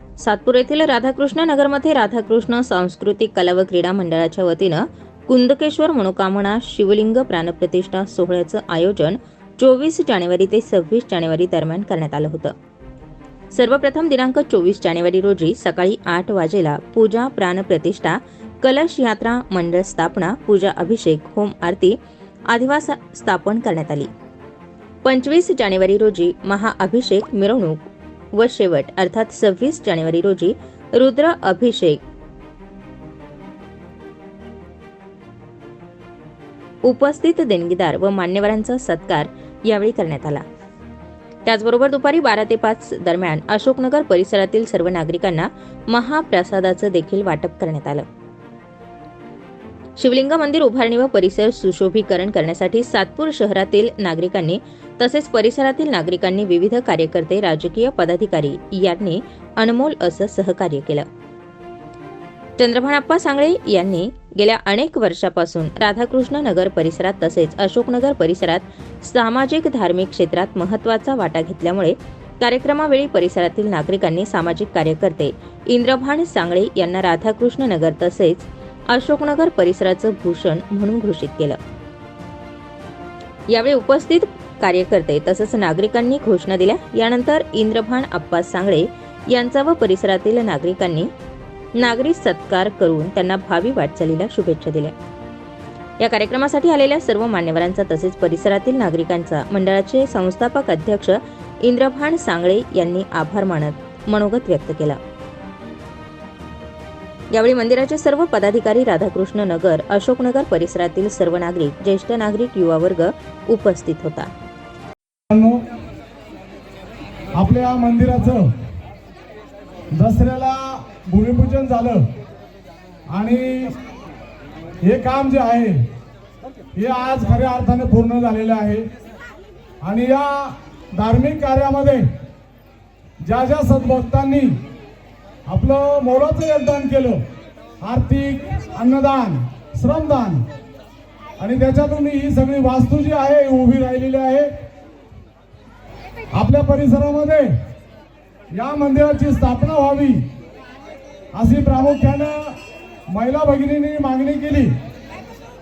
सातपूर येथील राधाकृष्ण नगरमध्ये राधाकृष्ण सांस्कृतिक कला व क्रीडा मंडळाच्या वतीनं कुंदकेश्वर मनोकामना शिवलिंग प्राणप्रतिष्ठा सोहळ्याचं आयोजन चोवीस जानेवारी ते सव्वीस जानेवारी दरम्यान करण्यात आलं होतं. सर्वप्रथम दिनांक चोवीस जानेवारी रोजी सकाळी आठ वाजेला पूजा प्राणप्रतिष्ठा कलश यात्रा मंडळ स्थापना पूजा अभिषेक होम आरती आदिवास स्थापन करण्यात आली. पंचवीस जानेवारी रोजी महाअभिषेक मिरवणूक व शेवट अर्थात सव्वीस जानेवारी रोजी रुद्र अभिषेक. उपस्थित देणगीदार व मान्यवरांचा सत्कार यावेळी करण्यात आला. त्याचबरोबर दुपारी बारा ते पाच दरम्यान अशोकनगर परिसरातील सर्व नागरिकांना महाप्रसादाचं देखील वाटप करण्यात आलं. शिवलिंग मंदिर उभारणी व परिसर सुशोभीकरण करण्यासाठी सातपूर शहरातील नागरिकांनी तसेच परिसरातील नागरिकांनी विविध कार्यकर्ते राजकीय पदाधिकारी यांनी अनमोल असं सहकार्य केलं. चंद्रभानप्पा सांगळे यांनी गेल्या अनेक वर्षापासून राधाकृष्ण नगर परिसरात तसेच अशोकनगर परिसरात सामाजिक धार्मिक क्षेत्रात महत्त्वाचा वाटा घेतल्यामुळे कार्यक्रमावेळी परिसरातील नागरिकांनी सामाजिक कार्यकर्ते इंद्रभान सांगळे यांना राधाकृष्ण नगर तसेच अशोकनगर परिसराचं भूषण म्हणून घोषित केलं. यावेळी उपस्थित कार्यकर्ते तसंच नागरिकांनी घोषणा दिल्या. यानंतर इंद्रभान अप्पा सांगळे यांचा व परिसरातील नागरिकांनी नागरी सत्कार करून त्यांना भावी वाटचालीला शुभेच्छा दिल्या. या कार्यक्रमासाठी आलेल्या सर्व मान्यवरांचा तसेच परिसरातील नागरिकांचा मंडळाचे संस्थापक अध्यक्ष इंद्रभान सांगळे यांनी आभार मानत मनोगत व्यक्त केला. यावेळी मंदिराचे सर्व पदाधिकारी राधाकृष्ण नगर अशोकनगर परिसरातील सर्व नागरिक ज्येष्ठ नागरिक युवा वर्ग उपस्थित होता. आपल्या मंदिराचं दसऱ्याला भूमिपूजन झालं आणि हे काम जे आहे हे आज खऱ्या अर्थाने पूर्ण झालेलं आहे. आणि या धार्मिक कार्यामध्ये ज्या ज्या सद्भक्तांनी आपलं मोलाचं योगदान केलं. आर्थिक अन्नदान श्रमदान. आणि त्याच्यातून ही सगळी वास्तू जी आहे उभी राहिलेली आहे. आपल्या परिसरामध्ये या मंदिराची स्थापना व्हावी अशी प्रामुख्यानं महिला भगिनींनी मागणी केली.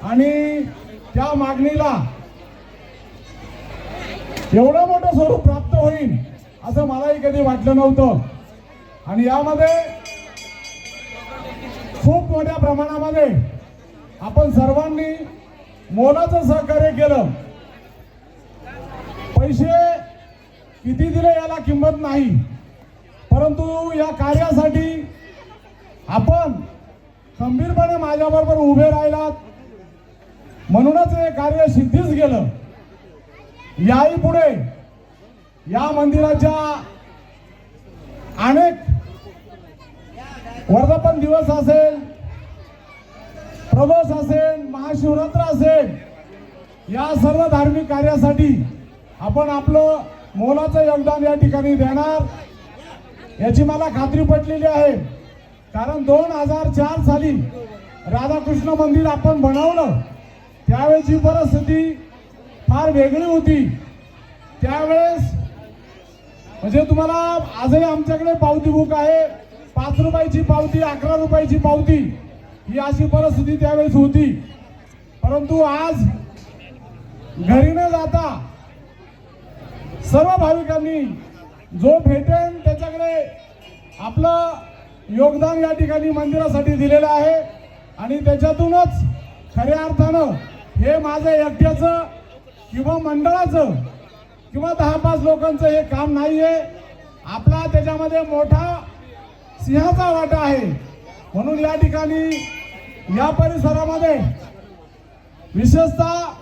आणि त्या मागणीला एवढं मोठं स्वरूप प्राप्त होईल असं मलाही कधी वाटलं नव्हतं. आणि यामध्ये खूप मोठ्या प्रमाणामध्ये आपण सर्वांनी मोलाचं सहकार्य केलं. पैसे किती दिले याला किंमत नाही. परंतु या कार्यासाठी आपण खंबीरपणे माझ्याबरोबर उभे राहिलात. म्हणूनच हे कार्य सिद्धीच गेलं. याही पुढे या मंदिराच्या अनेक वर्धापन दिवस असेल प्रदोष असेल महाशिवरात्र असेल या सर्व धार्मिक कार्यासाठी आपण आपलं मोलाचं योगदान या ठिकाणी देणार. याची मला खात्री पटलेली आहे. कारण दोन हजार चार साली राधाकृष्ण मंदिर आपण बनवलं. त्यावेळेची परिस्थिती फार वेगळी होती. त्यावेळेस म्हणजे तुम्हाला आजही आमच्याकडे पावती बुक आहे. पाच रुपयाची पावती अकरा रुपयाची पावती ही अशी परिस्थिती त्यावेळेस होती. परंतु आज घरी न जाता सर्व भाविकांनी जो भेटेन त्याच्याकडे आपलं योगदान या ठिकाणी मंदिरासाठी दिलेलं आहे आणि त्याच्यातूनच खऱ्या अर्थानं हे माझं एकट्याचं किंवा मंडळाचं किंवा दहा पाच लोकांचं हे काम नाही आहे आपला त्याच्यामध्ये मोठा सिंहाचा वाटा आहे. म्हणून या ठिकाणी या परिसरामध्ये विशेषतः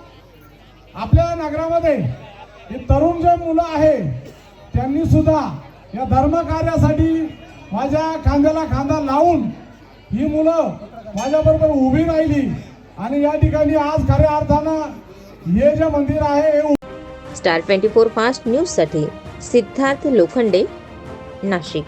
आपल्या नगरामध्ये हे तरुण जे मुलं आहे त्यांनी सुद्धा या धर्मकार्यासाठी माझ्या खांद्याला खांदा लावून ही मुलं माझ्याबरोबर उभी राहिली. आणि या ठिकाणी आज खऱ्या अर्थानं हे जे मंदिर आहे हे स्टार ट्वेंटी फोर फास्ट न्यूजसाठी सिद्धार्थ लोखंडे नाशिक.